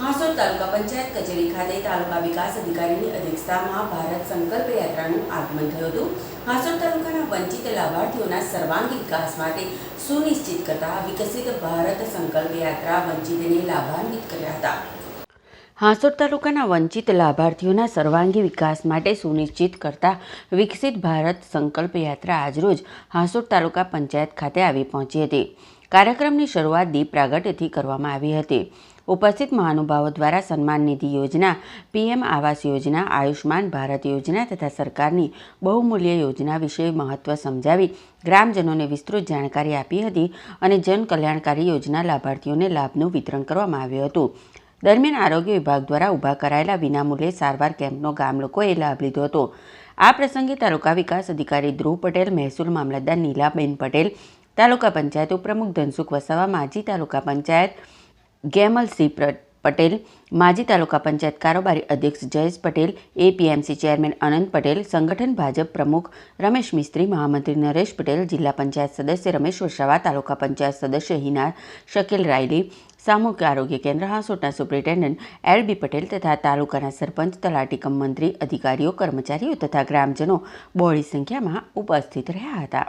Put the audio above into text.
હાંસોદ તાલુકા પંચાયત કચેરી ખાતે તાલુકા વિકાસ અધિકારીની અધ્યક્ષતામાં ભારત સંકલ્પ યાત્રાનું આગમન થયું હતું. હાંસોદ તાલુકાના વંચિત લાભાર્થીઓના સર્વાંગી વિકાસ માટે સુનિશ્ચિત કરતા વિકસિત ભારત સંકલ્પ યાત્રા વંચિતને લાભાન્વિત કર્યા હતા. હાંસોદ તાલુકાના વંચિત લાભાર્થીઓના સર્વાંગી વિકાસ માટે સુનિશ્ચિત કરતા વિકસિત ભારત સંકલ્પ યાત્રા આજરોજ હાંસોદ તાલુકા પંચાયત ખાતે આવી પહોંચી હતી. કાર્યક્રમની શરૂઆત દીપ પ્રાગટ્યથી કરવામાં આવી હતી. ઉપસ્થિત મહાનુભાવો દ્વારા સન્માન નિધિ યોજના, પીએમ આવાસ યોજના આયુષ્માન ભારત યોજના તથા સરકારની બહુમૂલ્ય યોજના વિશે મહત્વ સમજાવી ગ્રામજનોને વિસ્તૃત જાણકારી આપી હતી અને જન કલ્યાણકારી યોજના લાભાર્થીઓને લાભનું વિતરણ કરવામાં આવ્યું હતું. દરમિયાન આરોગ્ય વિભાગ દ્વારા ઊભા કરાયેલા વિનામૂલ્યે સારવાર કેમ્પનો ગામ લોકોએ લાભ લીધો હતો. આ પ્રસંગે તાલુકા વિકાસ અધિકારી ધ્રુવ પટેલ, મહેસૂલ મામલતદાર નીલાબેન પટેલ, તાલુકા પંચાયત ઉપપ્રમુખ ધનસુખ વસાવા, માજી તાલુકા પંચાયત ગેમલસિંહ પ્ર- પટેલ, માજી તાલુકા પંચાયત કારોબારી અધ્યક્ષ જયેશ પટેલ, એપીએમસી ચેરમેન અનંત પટેલ, સંગઠન ભાજપ પ્રમુખ રમેશ મિસ્ત્રી, મહામંત્રી નરેશ પટેલ, જિલ્લા પંચાયત સદસ્ય રમેશ વસાવા તાલુકા પંચાયત સદસ્ય હિના શકીલ રાયલી, સામૂહિક આરોગ્ય કેન્દ્ર હાંસોટના સુપ્રિન્ટેન્ડન્ટ એલ બી પટેલ તથા તાલુકાના સરપંચ, તલાટી કમ મંત્રી, અધિકારીઓ, કર્મચારીઓ તથા ગ્રામજનો બહોળી સંખ્યામાં ઉપસ્થિત રહ્યા હતા.